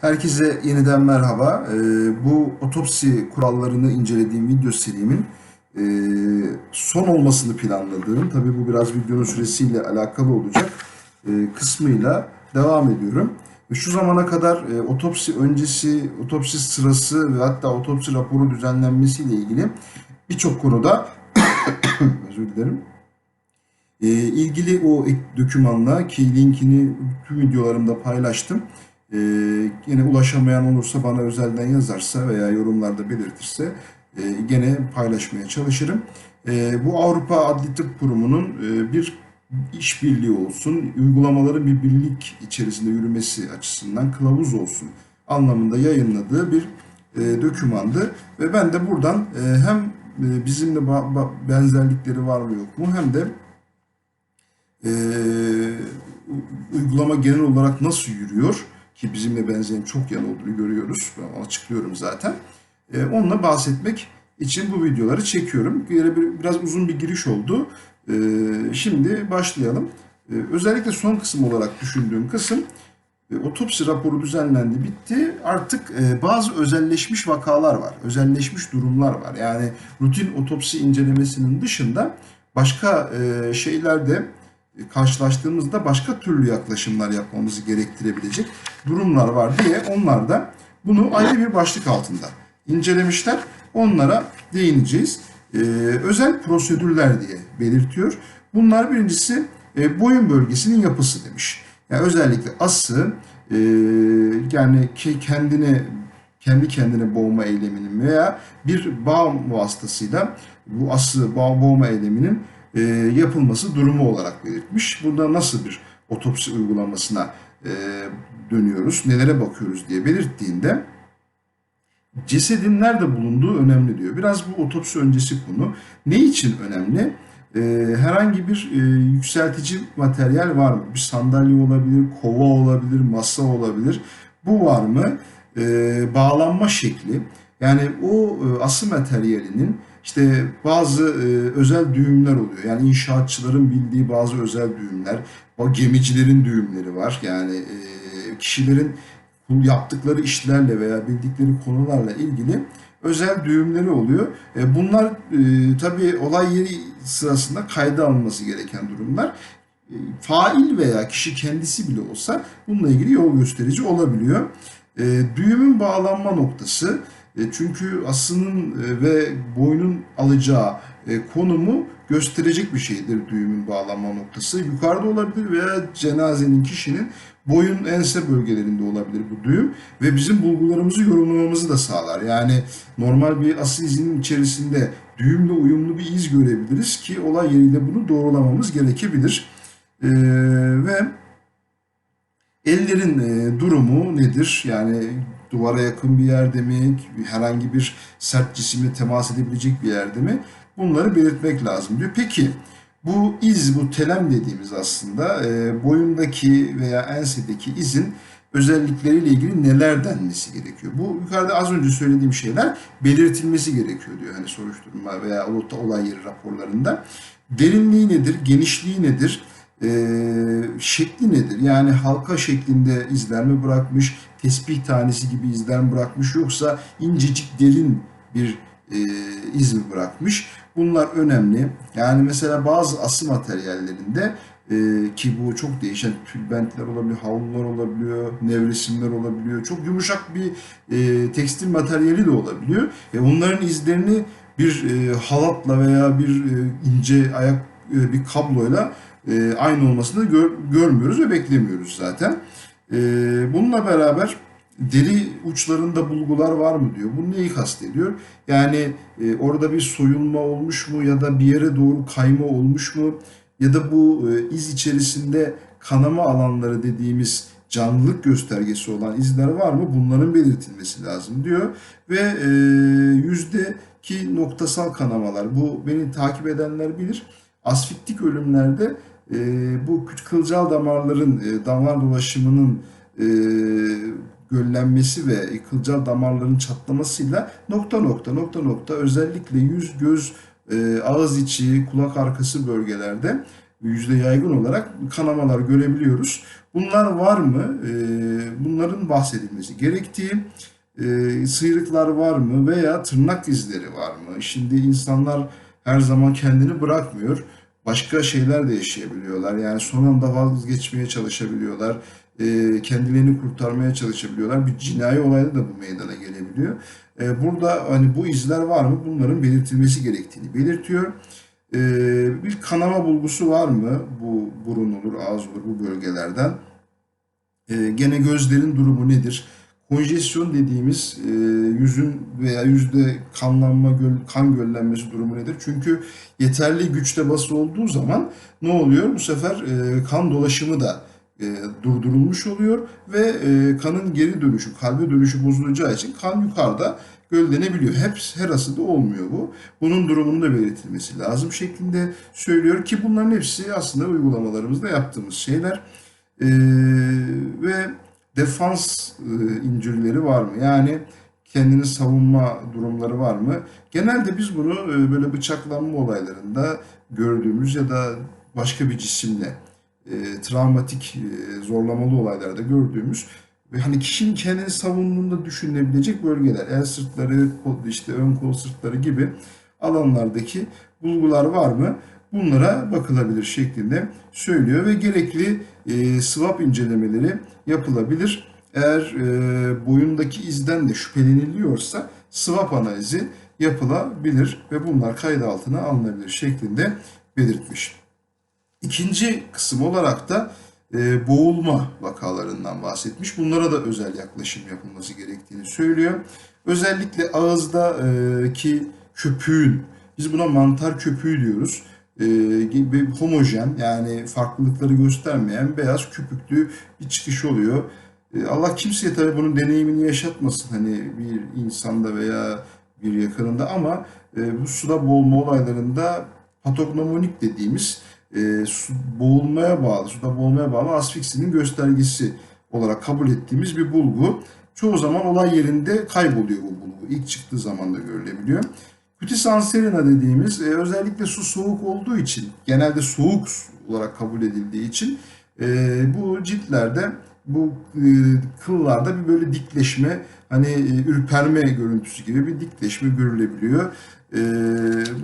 Herkese yeniden merhaba. Ee, bu otopsi kurallarını incelediğim video serimin e, son olmasını planladığım, tabii bu biraz videonun süresiyle alakalı olacak e, kısmıyla devam ediyorum. Şu zamana kadar e, otopsi öncesi, otopsi sırası ve hatta otopsi raporu düzenlenmesiyle ilgili birçok konuda özür dilerim ilgili o dokümanla ki linkini tüm videolarımda paylaştım. E, yine ulaşamayan olursa bana özelden yazarsa veya yorumlarda belirtirse e, gene paylaşmaya çalışırım. E, bu Avrupa Adli Tıp Kurumu'nun e, bir işbirliği olsun, uygulamaların bir birlik içerisinde yürümesi açısından kılavuz olsun anlamında yayınladığı bir e, dokümandı. Ve ben de buradan e, hem e, bizimle benzerlikleri var mı yok mu hem de e, uygulama genel olarak nasıl yürüyor ki bizimle benzeyen çok yan olduğunu görüyoruz. Ben açıklıyorum zaten. E, onunla bahsetmek için bu videoları çekiyorum. Biraz uzun bir giriş oldu. E, şimdi başlayalım. E, özellikle son kısım olarak düşündüğüm kısım e, otopsi raporu düzenlendi, bitti. Artık e, bazı özelleşmiş vakalar var, özelleşmiş durumlar var. Yani rutin otopsi incelemesinin dışında başka e, şeylerde e, karşılaştığımızda başka türlü yaklaşımlar yapmamızı gerektirebilecek durumlar var diye onlar da bunu ayrı bir başlık altında incelemişler. Onlara değineceğiz. E, özel prosedürler diye belirtiyor. Bunlar birincisi e, boyun bölgesinin yapısı demiş. Yani özellikle ası e, yani ki kendine kendi kendine boğma eyleminin veya bir bağ vasıtasıyla bu ası bağ boğma eyleminin e, yapılması durumu olarak belirtmiş. Burada nasıl bir otopsi uygulamasına e, dönüyoruz, nelere bakıyoruz diye belirttiğinde cesedin nerede bulunduğu önemli diyor. Biraz bu otopsi öncesi konu. Ne için önemli? Ee, herhangi bir e, yükseltici materyal var mı? Bir sandalye olabilir, kova olabilir, masa olabilir. Bu var mı? Ee, bağlanma şekli. Yani o e, ası materyalinin işte bazı e, özel düğümler oluyor. Yani inşaatçıların bildiği bazı özel düğümler, o gemicilerin düğümleri var. Yani e, kişilerin yaptıkları işlerle veya bildikleri konularla ilgili özel düğümleri oluyor. E, bunlar e, tabii olay yeri sırasında kayda alınması gereken durumlar. E, fail veya kişi kendisi bile olsa bununla ilgili yol gösterici olabiliyor. E, düğümün bağlanma noktası çünkü asının e, ve boynun alacağı e, konumu gösterecek bir şeydir düğümün bağlanma noktası. Yukarıda olabilir veya cenazenin kişinin boyun ense bölgelerinde olabilir bu düğüm ve bizim bulgularımızı yorumlamamızı da sağlar. Yani normal bir ası izinin içerisinde düğümle uyumlu bir iz görebiliriz ki olay yeriyle bunu doğrulamamız gerekebilir. Ee, ve ellerin e, durumu nedir? Yani duvara yakın bir yerde mi? Herhangi bir sert cisimle temas edebilecek bir yerde mi? Bunları belirtmek lazım diyor. Peki bu iz, bu telem dediğimiz aslında e, boyundaki veya ensedeki izin özellikleriyle ilgili neler denmesi gerekiyor? Bu yukarıda az önce söylediğim şeyler belirtilmesi gerekiyor diyor hani soruşturma veya olay yeri raporlarında. Derinliği nedir, genişliği nedir, e, şekli nedir? Yani halka şeklinde izler mi bırakmış, tesbih tanesi gibi izler bırakmış yoksa incecik derin bir e, iz mi bırakmış? Bunlar önemli. Yani mesela bazı ası materyallerinde e, ki bu çok değişen tülbentler olabiliyor, havlular olabiliyor, nevresimler olabiliyor. Çok yumuşak bir e, tekstil materyali de olabiliyor. E, onların izlerini bir e, halatla veya bir e, ince ayak e, bir kabloyla e, aynı olmasını gör, görmüyoruz ve beklemiyoruz zaten. E, bununla beraber deri uçlarında bulgular var mı diyor. Bu neyi kastediyor? Yani e, orada bir soyulma olmuş mu ya da bir yere doğru kayma olmuş mu? Ya da bu e, iz içerisinde kanama alanları dediğimiz canlılık göstergesi olan izler var mı? Bunların belirtilmesi lazım diyor. Ve e, yüzdeki noktasal kanamalar. Bu beni takip edenler bilir. Asfiktik ölümlerde e, bu kılcal damarların, e, damar dolaşımının e, göllenmesi ve kılcal damarların çatlamasıyla nokta nokta nokta nokta özellikle yüz, göz, e, ağız içi, kulak arkası bölgelerde yüzde yaygın olarak kanamalar görebiliyoruz. Bunlar var mı? E, bunların bahsedilmesi gerektiği e, sıyrıklar var mı veya tırnak izleri var mı? Şimdi insanlar her zaman kendini bırakmıyor. Başka şeyler de yaşayabiliyorlar. Yani son anda vazgeçmeye çalışabiliyorlar. E, kendilerini kurtarmaya çalışabiliyorlar. Bir cinayi olayda da bu meydana gelebiliyor. E, burada hani bu izler var mı? Bunların belirtilmesi gerektiğini belirtiyor. E, bir kanama bulgusu var mı? Bu burun olur, ağız olur bu bölgelerden. Gene gözlerin durumu nedir? Konjesyon dediğimiz e, yüzün veya yüzde kanlanma, göl, kan göllenmesi durumu nedir? Çünkü yeterli güçte bası olduğu zaman ne oluyor? Bu sefer e, kan dolaşımı da e, durdurulmuş oluyor ve e, kanın geri dönüşü, kalbe dönüşü bozulacağı için kan yukarıda göllenebiliyor. Hep her asıda olmuyor bu. Bunun durumunun da belirtilmesi lazım şeklinde söylüyor ki bunların hepsi aslında uygulamalarımızda yaptığımız şeyler. E, ve defans e, incirleri var mı? Yani kendini savunma durumları var mı? Genelde biz bunu e, böyle bıçaklanma olaylarında gördüğümüz ya da başka bir cisimle e, travmatik zorlamalı olaylarda gördüğümüz ve hani kişinin kendini savunduğunda düşünülebilecek bölgeler, el sırtları, işte ön kol sırtları gibi alanlardaki bulgular var mı? Bunlara bakılabilir şeklinde söylüyor ve gerekli e, swap incelemeleri yapılabilir. Eğer e, boyundaki izden de şüpheleniliyorsa swap analizi yapılabilir ve bunlar kayıt altına alınabilir şeklinde belirtmiş. İkinci kısım olarak da e, boğulma vakalarından bahsetmiş. Bunlara da özel yaklaşım yapılması gerektiğini söylüyor. Özellikle ağızdaki köpüğün, biz buna mantar köpüğü diyoruz gibi homojen yani farklılıkları göstermeyen beyaz köpüklü bir çıkış oluyor. E, Allah kimseye tabii bunun deneyimini yaşatmasın hani bir insanda veya bir yakınında ama e, bu suda boğulma olaylarında patognomonik dediğimiz e, su, boğulmaya bağlı, suda boğulmaya bağlı asfiksinin göstergesi olarak kabul ettiğimiz bir bulgu. Çoğu zaman olay yerinde kayboluyor bu bulgu. İlk çıktığı zaman da görülebiliyor. Cutis anserina dediğimiz e, özellikle su soğuk olduğu için, genelde soğuk olarak kabul edildiği için e, bu ciltlerde, bu e, kıllarda bir böyle dikleşme, hani e, ürperme görüntüsü gibi bir dikleşme görülebiliyor. E,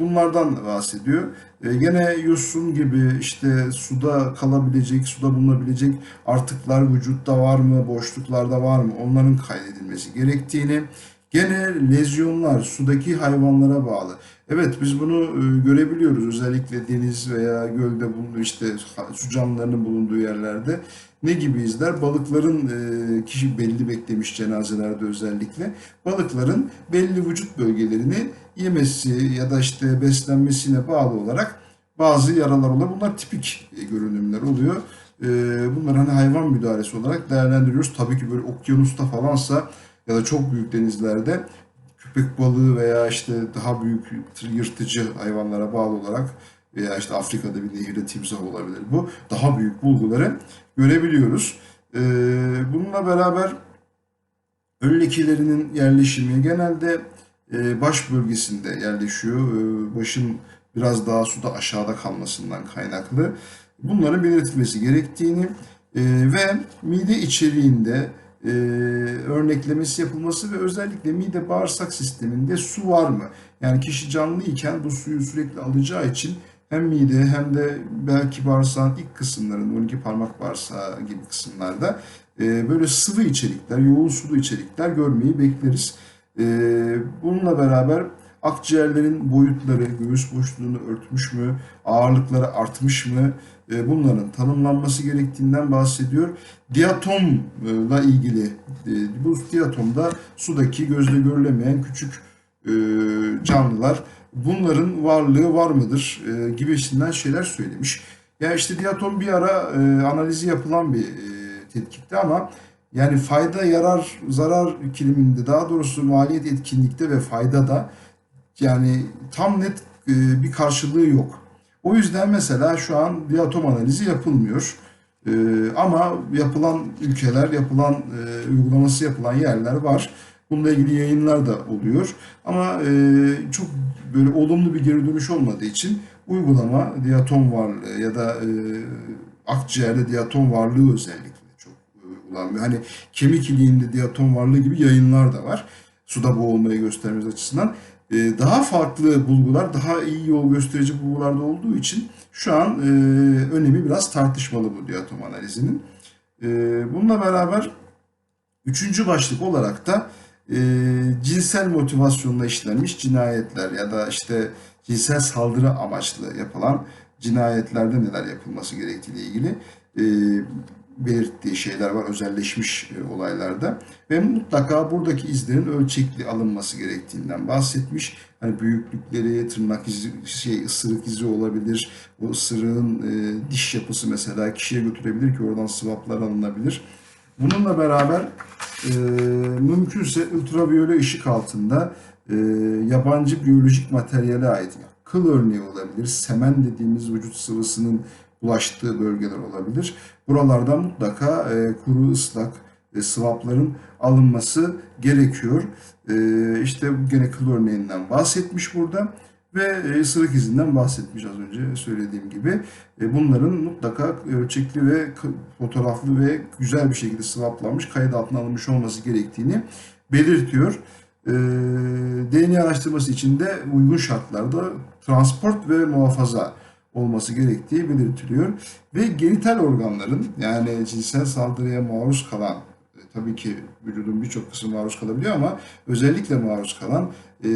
bunlardan bahsediyor. E, gene yosun gibi işte suda kalabilecek, suda bulunabilecek artıklar vücutta var mı, boşluklarda var mı onların kaydedilmesi gerektiğini, Gene lezyonlar sudaki hayvanlara bağlı. Evet biz bunu e, görebiliyoruz özellikle deniz veya gölde bulunduğu işte su canlılarının bulunduğu yerlerde. Ne gibi izler? Balıkların e, kişi belli beklemiş cenazelerde özellikle. Balıkların belli vücut bölgelerini yemesi ya da işte beslenmesine bağlı olarak bazı yaralar oluyor. Bunlar tipik e, görünümler oluyor. Bunlar hani hayvan müdahalesi olarak değerlendiriyoruz. Tabii ki böyle okyanusta falansa ya da çok büyük denizlerde köpek balığı veya işte daha büyük yırtıcı hayvanlara bağlı olarak veya işte Afrika'da bir nehirde timsah olabilir bu. Daha büyük bulguları görebiliyoruz. Ee, bununla beraber lekelerinin yerleşimi genelde e, baş bölgesinde yerleşiyor. Ee, başın biraz daha suda aşağıda kalmasından kaynaklı. Bunların belirtilmesi gerektiğini e, ve mide içeriğinde e, örneklemesi yapılması ve özellikle mide bağırsak sisteminde su var mı? Yani kişi canlı iken bu suyu sürekli alacağı için hem mide hem de belki bağırsağın ilk kısımlarında 12 parmak bağırsağı gibi kısımlarda e, böyle sıvı içerikler, yoğun sulu içerikler görmeyi bekleriz. E, bununla beraber akciğerlerin boyutları, göğüs boşluğunu örtmüş mü, ağırlıkları artmış mı, e, bunların tanımlanması gerektiğinden bahsediyor. Diatomla ilgili e, bu diatomda sudaki gözle görülemeyen küçük e, canlılar bunların varlığı var mıdır gibisinden şeyler söylemiş. Yani işte diatom bir ara analizi yapılan bir tetkikti ama yani fayda yarar zarar ikiliminde daha doğrusu maliyet etkinlikte ve fayda da yani tam net bir karşılığı yok. O yüzden mesela şu an diatom analizi yapılmıyor. Ee, ama yapılan ülkeler, yapılan e, uygulaması yapılan yerler var. Bununla ilgili yayınlar da oluyor. Ama e, çok böyle olumlu bir geri dönüş olmadığı için uygulama diatom varlığı ya da e, akciğerde diatom varlığı özellikle kullanmıyor. Hani kemik iliğinde diatom varlığı gibi yayınlar da var. Suda boğulmayı göstermemiz açısından. E, daha farklı bulgular, daha iyi yol gösterici bulgularda olduğu için şu an e, önemi biraz tartışmalı bu diatom analizinin. E, bununla beraber üçüncü başlık olarak da e, cinsel motivasyonla işlenmiş cinayetler ya da işte cinsel saldırı amaçlı yapılan cinayetlerde neler yapılması gerektiğiyle ilgili e, belirttiği şeyler var özelleşmiş e, olaylarda ve mutlaka buradaki izlerin ölçekli alınması gerektiğinden bahsetmiş. Hani büyüklükleri, tırnak izi, şey ısırık izi olabilir. O ısırığın e, diş yapısı mesela kişiye götürebilir ki oradan swaplar alınabilir. Bununla beraber e, mümkünse ultraviyole ışık altında e, yabancı biyolojik materyale ait kıl örneği olabilir, semen dediğimiz vücut sıvısının bulaştığı bölgeler olabilir. Buralardan mutlaka e, kuru ıslak e, swapların alınması gerekiyor. E, işte gene kıl örneğinden bahsetmiş burada ve e, ısırık izinden bahsetmiş az önce söylediğim gibi. E, bunların mutlaka ölçekli ve fotoğraflı ve güzel bir şekilde swaplanmış, kayıt altına alınmış olması gerektiğini belirtiyor. E, DNA araştırması için de uygun şartlarda transport ve muhafaza olması gerektiği belirtiliyor. Ve genital organların yani cinsel saldırıya maruz kalan e, tabii ki vücudun birçok kısmı maruz kalabiliyor ama özellikle maruz kalan e,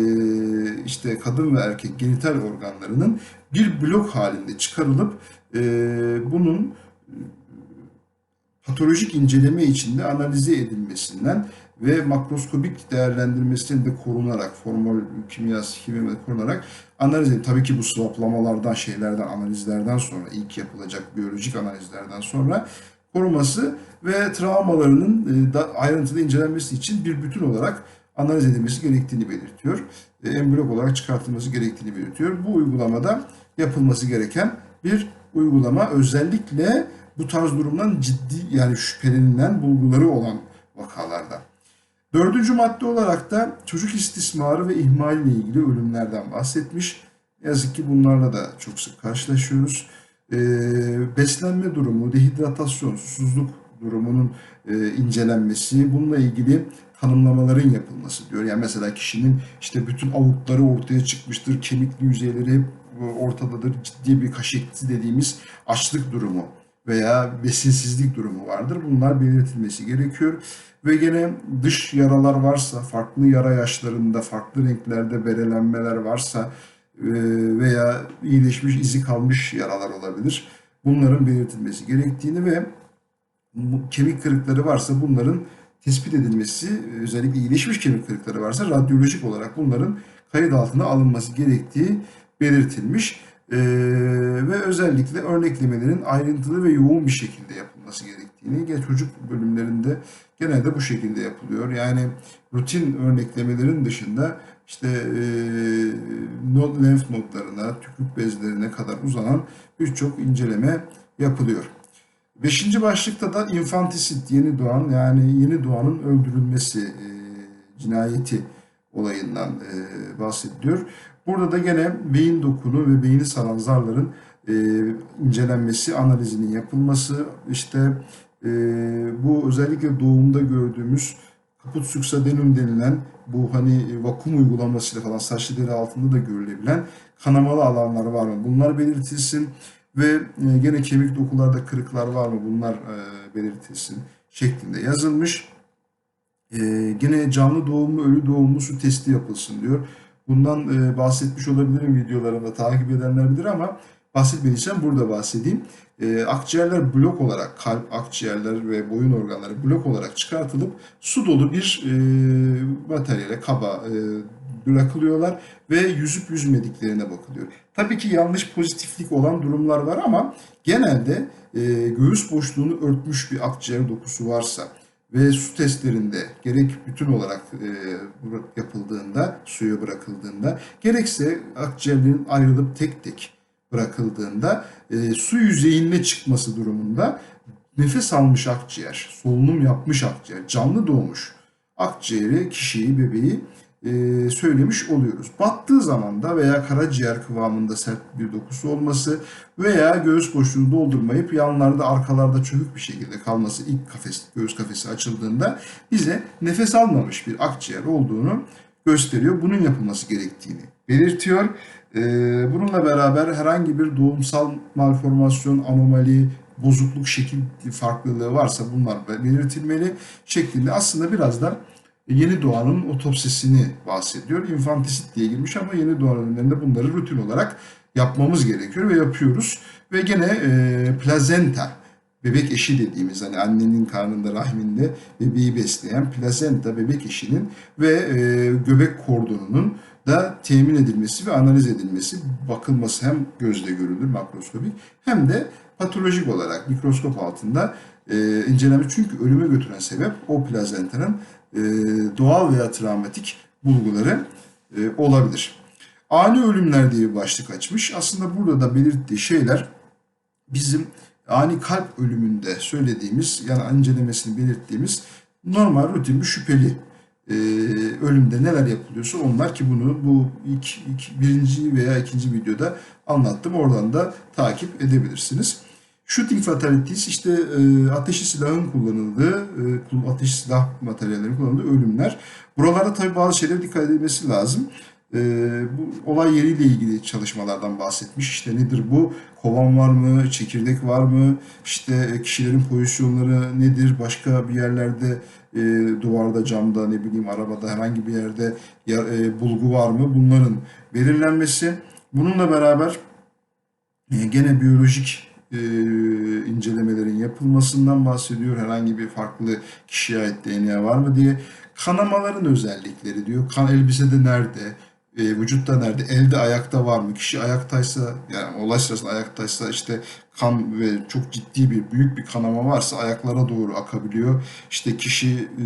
işte kadın ve erkek genital organlarının bir blok halinde çıkarılıp e, bunun patolojik inceleme içinde analize edilmesinden ve makroskobik değerlendirmesinin de korunarak, formol kimyası, kimyada korunarak analiz edin. Tabii ki bu swaplamalardan, şeylerden, analizlerden sonra, ilk yapılacak biyolojik analizlerden sonra koruması ve travmalarının da ayrıntılı incelenmesi için bir bütün olarak analiz edilmesi gerektiğini belirtiyor. En blok olarak çıkartılması gerektiğini belirtiyor. Bu uygulamada yapılması gereken bir uygulama. Özellikle bu tarz durumdan ciddi yani şüphelenilen bulguları olan vakalarda. Dördüncü madde olarak da çocuk istismarı ve ihmaliyle ilgili ölümlerden bahsetmiş. Ne yazık ki bunlarla da çok sık karşılaşıyoruz. Ee, beslenme durumu, dehidratasyon, susuzluk durumunun e, incelenmesi, bununla ilgili tanımlamaların yapılması diyor. Yani mesela kişinin işte bütün avukları ortaya çıkmıştır, kemikli yüzeyleri ortadadır, ciddi bir kaşeksi dediğimiz açlık durumu veya besinsizlik durumu vardır. Bunlar belirtilmesi gerekiyor. Ve gene dış yaralar varsa, farklı yara yaşlarında, farklı renklerde berelenmeler varsa e, veya iyileşmiş, izi kalmış yaralar olabilir. Bunların belirtilmesi gerektiğini ve kemik kırıkları varsa bunların tespit edilmesi, özellikle iyileşmiş kemik kırıkları varsa radyolojik olarak bunların kayıt altına alınması gerektiği belirtilmiş. Ee, ve özellikle örneklemelerin ayrıntılı ve yoğun bir şekilde yapılması gerektiğini çocuk bölümlerinde genelde bu şekilde yapılıyor. Yani rutin örneklemelerin dışında işte e, nod, lenf nodlarına, tükürük bezlerine kadar uzanan birçok inceleme yapılıyor. Beşinci başlıkta da infantisit, yeni doğan yani yeni doğanın öldürülmesi e, cinayeti olayından e, bahsediliyor. Burada da gene beyin dokunu ve beyni saran zarların e, incelenmesi, analizinin yapılması, işte e, bu özellikle doğumda gördüğümüz kaput süksadenum denilen bu hani vakum uygulamasıyla falan saçlı deri altında da görülebilen kanamalı alanlar var mı? Bunlar belirtilsin ve e, gene kemik dokularda kırıklar var mı? Bunlar e, belirtilsin şeklinde yazılmış. E, gene canlı doğumu, ölü doğumu su testi yapılsın diyor. Bundan e, bahsetmiş olabilirim videolarımda takip edenler bilir ama bahsetmediysem burada bahsedeyim. E, akciğerler blok olarak kalp, akciğerler ve boyun organları blok olarak çıkartılıp su dolu bir e, materyale, kaba e, bırakılıyorlar ve yüzüp yüzmediklerine bakılıyor. Tabii ki yanlış pozitiflik olan durumlar var ama genelde e, göğüs boşluğunu örtmüş bir akciğer dokusu varsa ve su testlerinde gerek bütün olarak e, yapıldığında, suya bırakıldığında, gerekse akciğerlerin ayrılıp tek tek bırakıldığında e, su yüzeyine çıkması durumunda nefes almış akciğer, solunum yapmış akciğer, canlı doğmuş akciğeri, kişiyi, bebeği e, söylemiş oluyoruz. Battığı zaman da veya karaciğer kıvamında sert bir dokusu olması veya göğüs boşluğunu doldurmayıp yanlarda arkalarda çökük bir şekilde kalması ilk kafes, göğüs kafesi açıldığında bize nefes almamış bir akciğer olduğunu gösteriyor. Bunun yapılması gerektiğini belirtiyor. E, bununla beraber herhangi bir doğumsal malformasyon, anomali, bozukluk şekil farklılığı varsa bunlar belirtilmeli şeklinde aslında biraz da yeni doğanın otopsisini bahsediyor. İnfantisit diye girmiş ama yeni doğan ölümlerinde bunları rutin olarak yapmamız gerekiyor ve yapıyoruz. Ve gene e, plazenta, bebek eşi dediğimiz hani annenin karnında rahminde bebeği besleyen plazenta bebek eşinin ve e, göbek kordonunun da temin edilmesi ve analiz edilmesi, bakılması hem gözle görülür makroskopik hem de patolojik olarak mikroskop altında e, incelenmiş. Çünkü ölüme götüren sebep o plazentanın e, doğal veya travmatik bulguları e, olabilir. Ani ölümler diye bir başlık açmış. Aslında burada da belirttiği şeyler bizim ani kalp ölümünde söylediğimiz yani incelemesini belirttiğimiz normal rutin bir şüpheli e, ölümde neler yapılıyorsa onlar ki bunu bu ilk, ilk birinci veya ikinci videoda anlattım. Oradan da takip edebilirsiniz. Shooting fatalities işte e, ateşi silahın kullanıldığı, e, ateşi silah materyallerinin kullanıldığı ölümler. Buralarda tabii bazı şeylere dikkat edilmesi lazım. E, bu olay yeriyle ilgili çalışmalardan bahsetmiş. İşte nedir bu? Kovan var mı? Çekirdek var mı? İşte kişilerin pozisyonları nedir? Başka bir yerlerde e, duvarda, camda, ne bileyim arabada herhangi bir yerde ya, e, bulgu var mı? Bunların belirlenmesi. Bununla beraber e, gene biyolojik e, incelemelerin yapılmasından bahsediyor. Herhangi bir farklı kişiye ait DNA var mı diye. Kanamaların özellikleri diyor. Kan elbisede nerede? E, vücutta nerede? Elde ayakta var mı? Kişi ayaktaysa yani olay sırasında ayaktaysa işte kan ve çok ciddi bir büyük bir kanama varsa ayaklara doğru akabiliyor. İşte kişi e,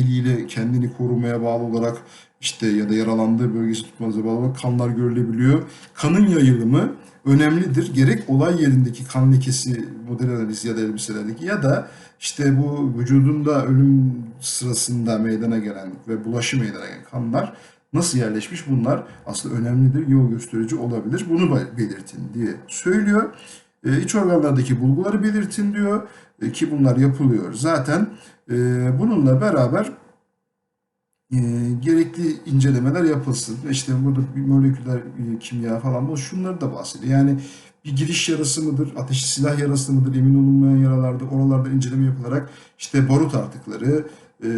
eliyle kendini korumaya bağlı olarak işte ya da yaralandığı bölgesi tutmanıza bağlı olarak kanlar görülebiliyor. Kanın yayılımı önemlidir. Gerek olay yerindeki kan lekesi model analizi ya da elbiselerdeki ya da işte bu vücudunda ölüm sırasında meydana gelen ve bulaşı meydana gelen kanlar nasıl yerleşmiş bunlar aslında önemlidir, yol gösterici olabilir. Bunu belirtin diye söylüyor. E, iç organlardaki bulguları belirtin diyor e, ki bunlar yapılıyor zaten. E, bununla beraber e, gerekli incelemeler yapılsın. İşte burada bir moleküler e, kimya falan bu şunları da bahsediyor. Yani bir giriş yarası mıdır, ateşi silah yarası mıdır emin olunmayan yaralarda oralarda inceleme yapılarak işte barut artıkları, e,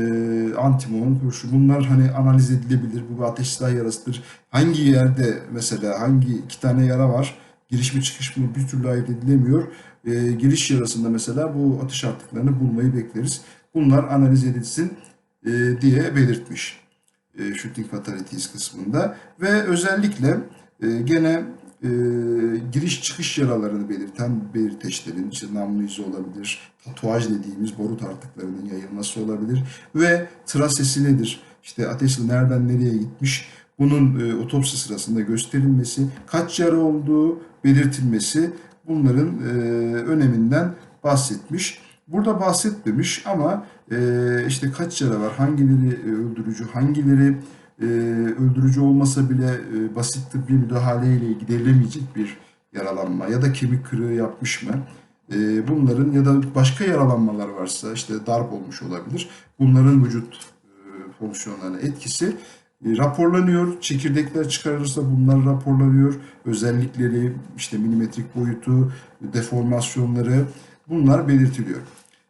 antimon, kurşun bunlar hani analiz edilebilir. Bu bir ateş silah yarasıdır. Hangi yerde mesela hangi iki tane yara var? Giriş mi çıkış mı bir türlü ayırt edilemiyor. E, giriş yarasında mesela bu ateş artıklarını bulmayı bekleriz. Bunlar analiz edilsin e, diye belirtmiş. E, shooting fatalities kısmında. Ve özellikle e, gene e, giriş çıkış yaralarını belirten belirteçlerin işte namlu izi olabilir, tatuaj dediğimiz boru artıklarının yayılması olabilir ve trasesi nedir? İşte ateş nereden nereye gitmiş? Bunun e, otopsi sırasında gösterilmesi, kaç yara olduğu belirtilmesi bunların e, öneminden bahsetmiş. Burada bahsetmemiş ama e, işte kaç yara var, hangileri e, öldürücü, hangileri e, öldürücü olmasa bile e, basit tıbbi müdahaleyle giderilemeyecek bir yaralanma ya da kemik kırığı yapmış mı? E, bunların ya da başka yaralanmalar varsa işte darp olmuş olabilir. Bunların vücut e, fonksiyonlarına etkisi e, raporlanıyor. Çekirdekler çıkarılırsa bunlar raporlanıyor. Özellikleri, işte milimetrik boyutu, deformasyonları bunlar belirtiliyor.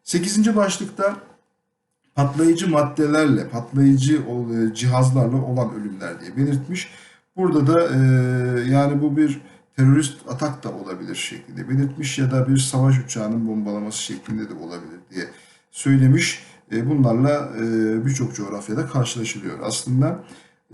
8. başlıkta patlayıcı maddelerle, patlayıcı e, cihazlarla olan ölümler diye belirtmiş. Burada da e, yani bu bir terörist atak da olabilir şeklinde belirtmiş ya da bir savaş uçağının bombalaması şeklinde de olabilir diye söylemiş. E, bunlarla e, birçok coğrafyada karşılaşılıyor aslında.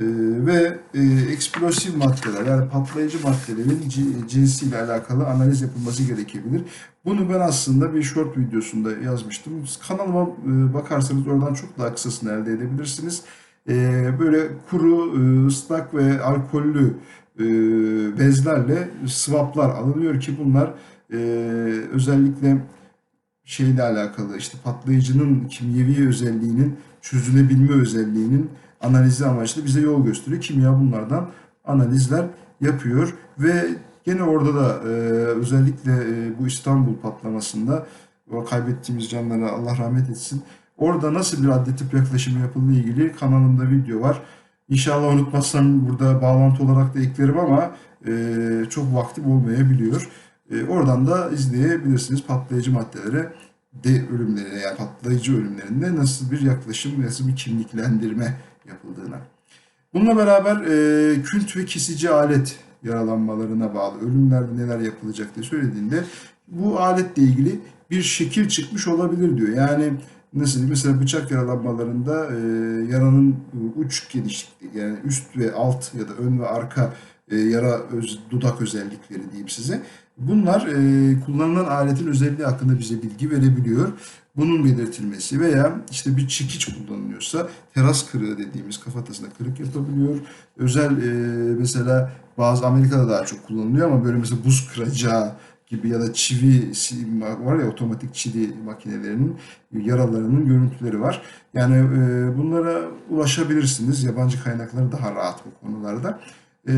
E, ve e, eksplosif maddeler yani patlayıcı maddelerin cinsiyle alakalı analiz yapılması gerekebilir. Bunu ben aslında bir short videosunda yazmıştım. Kanalıma e, bakarsanız oradan çok daha kısasını elde edebilirsiniz. E, böyle kuru, e, ıslak ve alkollü e, bezlerle swaplar alınıyor ki bunlar e, özellikle şeyle alakalı işte patlayıcının kimyevi özelliğinin çözülebilme özelliğinin analizi amaçlı bize yol gösteriyor. Kimya bunlardan analizler yapıyor ve gene orada da e, özellikle e, bu İstanbul patlamasında o kaybettiğimiz canlara Allah rahmet etsin. Orada nasıl bir adli tıp yaklaşımı yapıldığı ilgili kanalımda video var. İnşallah unutmazsam burada bağlantı olarak da eklerim ama e, çok vaktim olmayabiliyor. E, oradan da izleyebilirsiniz patlayıcı maddelere de ölümlerine yani patlayıcı ölümlerinde nasıl bir yaklaşım, nasıl bir kimliklendirme yapıldığına. Bununla beraber e, kült ve kesici alet yaralanmalarına bağlı ölümlerde neler yapılacak diye söylediğinde bu aletle ilgili bir şekil çıkmış olabilir diyor. Yani nasıl mesela bıçak yaralanmalarında e, yaranın uç genişlikliği yani üst ve alt ya da ön ve arka e, yara öz, dudak özellikleri diyeyim size. Bunlar e, kullanılan aletin özelliği hakkında bize bilgi verebiliyor. Bunun belirtilmesi veya işte bir çekiç kullanılıyorsa teras kırığı dediğimiz kafatasında kırık yapabiliyor. Özel e, mesela bazı Amerika'da daha çok kullanılıyor ama böyle mesela buz kıracağı gibi ya da çivi var ya otomatik çivi makinelerinin yaralarının görüntüleri var. Yani e, bunlara ulaşabilirsiniz. Yabancı kaynakları daha rahat bu konularda. E,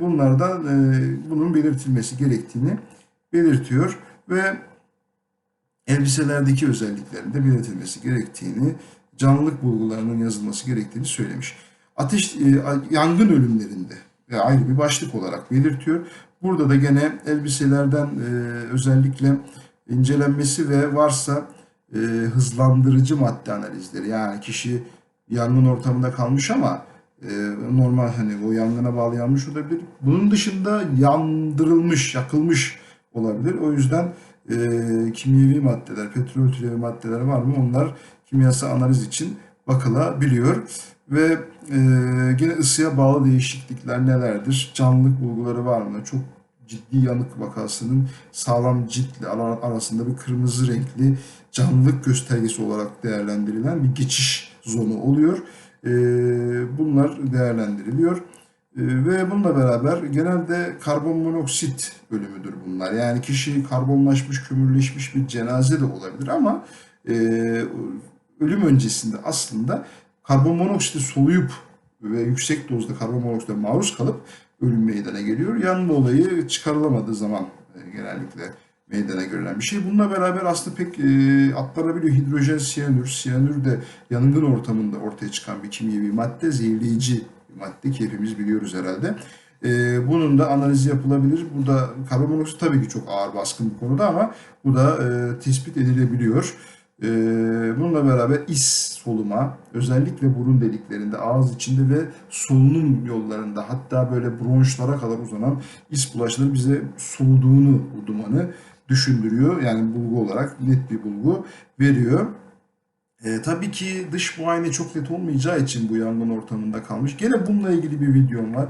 bunlardan e, bunun belirtilmesi gerektiğini belirtiyor ve elbiselerdeki özelliklerin de belirtilmesi gerektiğini, canlılık bulgularının yazılması gerektiğini söylemiş. Ateş e, yangın ölümlerinde ve ayrı bir başlık olarak belirtiyor. Burada da gene elbiselerden e, özellikle incelenmesi ve varsa e, hızlandırıcı madde analizleri yani kişi yangın ortamında kalmış ama normal hani o yangına bağlı yanmış olabilir. Bunun dışında yandırılmış, yakılmış olabilir. O yüzden e, kimyevi maddeler, petrol türevi maddeler var mı? Onlar kimyasal analiz için bakılabiliyor. Ve e, yine ısıya bağlı değişiklikler nelerdir? Canlılık bulguları var mı? Çok ciddi yanık vakasının sağlam ciltle arasında bir kırmızı renkli canlılık göstergesi olarak değerlendirilen bir geçiş zonu oluyor. E, bunlar değerlendiriliyor. E, ve bununla beraber genelde karbon monoksit ölümüdür bunlar. Yani kişi karbonlaşmış, kömürleşmiş bir cenaze de olabilir ama e, ölüm öncesinde aslında karbon monoksiti soluyup ve yüksek dozda karbon monoksite maruz kalıp ölüm meydana geliyor. Yanma olayı çıkarılamadığı zaman e, genellikle meydana görülen bir şey. Bununla beraber aslında pek e, atlanabiliyor. Hidrojen siyanür. Siyanür de yangın ortamında ortaya çıkan bir kimyevi madde. Zehirleyici bir madde ki hepimiz biliyoruz herhalde. E, bunun da analizi yapılabilir. Burada karbon tabii ki çok ağır baskın bu konuda ama bu da e, tespit edilebiliyor. E, bununla beraber is soluma özellikle burun deliklerinde, ağız içinde ve solunum yollarında hatta böyle bronşlara kadar uzanan is bulaşları bize soluduğunu bu dumanı düşündürüyor. Yani bulgu olarak net bir bulgu veriyor. E, tabii ki dış muayene çok net olmayacağı için bu yangın ortamında kalmış. Gene bununla ilgili bir videom var.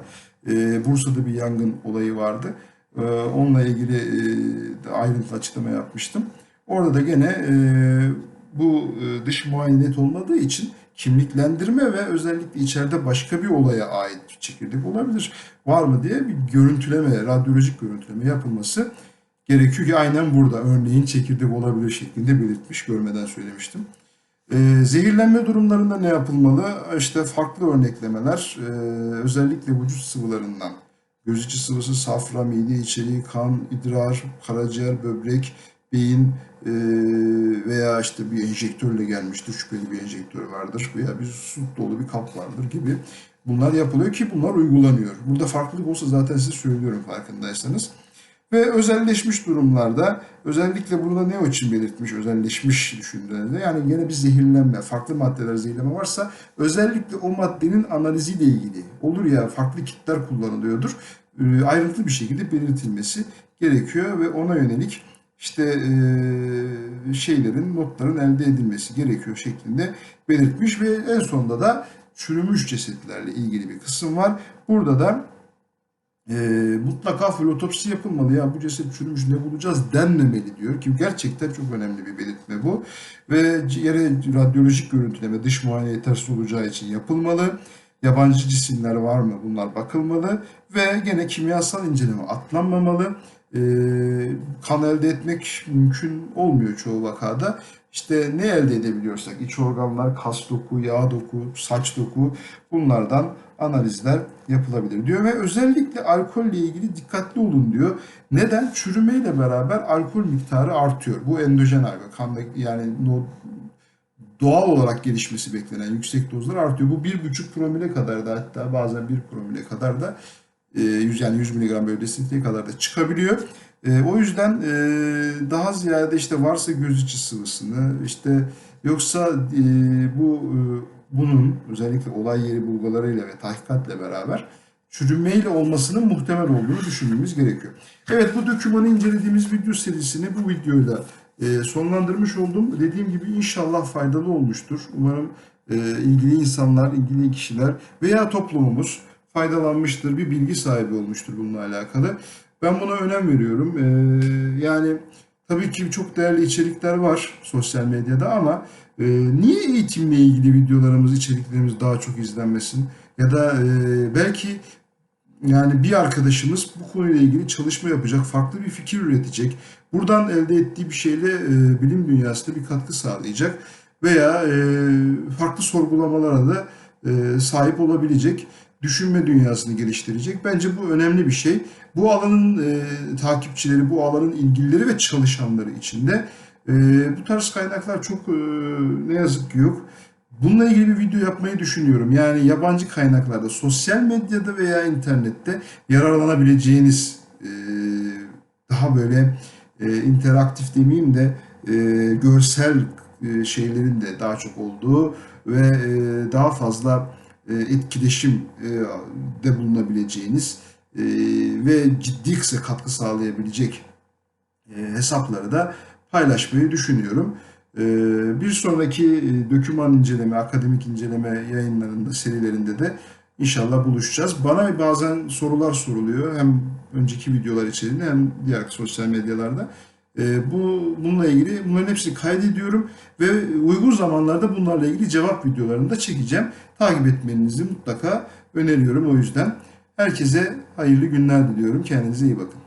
E, Bursa'da bir yangın olayı vardı. E, onunla ilgili e, ayrıntılı açıklama yapmıştım. Orada da gene e, bu e, dış muayene net olmadığı için kimliklendirme ve özellikle içeride başka bir olaya ait bir çekirdek olabilir. Var mı diye bir görüntüleme, radyolojik görüntüleme yapılması gerekiyor ki aynen burada örneğin çekirdek olabilir şeklinde belirtmiş, görmeden söylemiştim. Ee, zehirlenme durumlarında ne yapılmalı? İşte farklı örneklemeler, ee, özellikle vücut sıvılarından, göz içi sıvısı, safra, mide içeriği, kan, idrar, karaciğer, böbrek, beyin e, veya işte bir enjektörle gelmiştir, şüpheli bir enjektör vardır veya bir su dolu bir kap vardır gibi bunlar yapılıyor ki bunlar uygulanıyor. Burada farklılık olsa zaten size söylüyorum farkındaysanız. Ve özelleşmiş durumlarda özellikle burada ne için belirtmiş özelleşmiş düşündüğünüzde yani yine bir zehirlenme, farklı maddeler zehirleme varsa özellikle o maddenin analiziyle ilgili olur ya farklı kitler kullanılıyordur. E, ayrıntılı bir şekilde belirtilmesi gerekiyor ve ona yönelik işte e, şeylerin, notların elde edilmesi gerekiyor şeklinde belirtmiş ve en sonunda da çürümüş cesetlerle ilgili bir kısım var. Burada da e, mutlaka full otopsi yapılmalı ya bu ceset çürümüş ne bulacağız denmemeli diyor ki gerçekten çok önemli bir belirtme bu ve yere radyolojik görüntüleme dış muayene yetersiz olacağı için yapılmalı. Yabancı cisimler var mı bunlar bakılmalı ve gene kimyasal inceleme atlanmamalı. E, kan elde etmek mümkün olmuyor çoğu vakada. İşte ne elde edebiliyorsak iç organlar, kas doku, yağ doku, saç doku bunlardan analizler yapılabilir diyor ve özellikle alkolle ilgili dikkatli olun diyor. Neden? Çürümeyle beraber alkol miktarı artıyor. Bu endojen alkol. Kandaki yani doğal olarak gelişmesi beklenen yüksek dozlar artıyor. Bu bir buçuk promile kadar da hatta bazen bir promile kadar da e, 100 yani 100 miligram bölü kadar da çıkabiliyor. E, o yüzden e, daha ziyade işte varsa göz içi sıvısını işte yoksa e, bu e, bunun özellikle olay yeri bulgularıyla ve tahkikatle beraber çürümeyle olmasının muhtemel olduğunu düşünmemiz gerekiyor. Evet bu dokümanı incelediğimiz video serisini bu videoyla e, sonlandırmış oldum. Dediğim gibi inşallah faydalı olmuştur. Umarım e, ilgili insanlar, ilgili kişiler veya toplumumuz faydalanmıştır, bir bilgi sahibi olmuştur bununla alakalı. Ben buna önem veriyorum. E, yani tabii ki çok değerli içerikler var sosyal medyada ama e, niye eğitimle ilgili videolarımız, içeriklerimiz daha çok izlenmesin? Ya da e, belki yani bir arkadaşımız bu konuyla ilgili çalışma yapacak, farklı bir fikir üretecek. Buradan elde ettiği bir şeyle e, bilim dünyasına bir katkı sağlayacak veya e, farklı sorgulamalara da e, sahip olabilecek, düşünme dünyasını geliştirecek. Bence bu önemli bir şey. Bu alanın e, takipçileri, bu alanın ilgilileri ve çalışanları içinde e, bu tarz kaynaklar çok e, ne yazık ki yok. Bununla ilgili bir video yapmayı düşünüyorum. Yani yabancı kaynaklarda, sosyal medyada veya internette yararlanabileceğiniz e, daha böyle e, interaktif demeyeyim de e, görsel e, şeylerin de daha çok olduğu ve e, daha fazla e, etkileşim e, de bulunabileceğiniz e, ve ciddi kısa katkı sağlayabilecek e, hesapları da paylaşmayı düşünüyorum. E, bir sonraki e, doküman inceleme, akademik inceleme yayınlarında, serilerinde de inşallah buluşacağız. Bana bazen sorular soruluyor hem önceki videolar içerisinde hem diğer sosyal medyalarda. E, bu bununla ilgili bunların hepsini kaydediyorum ve uygun zamanlarda bunlarla ilgili cevap videolarını da çekeceğim. Takip etmenizi mutlaka öneriyorum o yüzden. Herkese hayırlı günler diliyorum. Kendinize iyi bakın.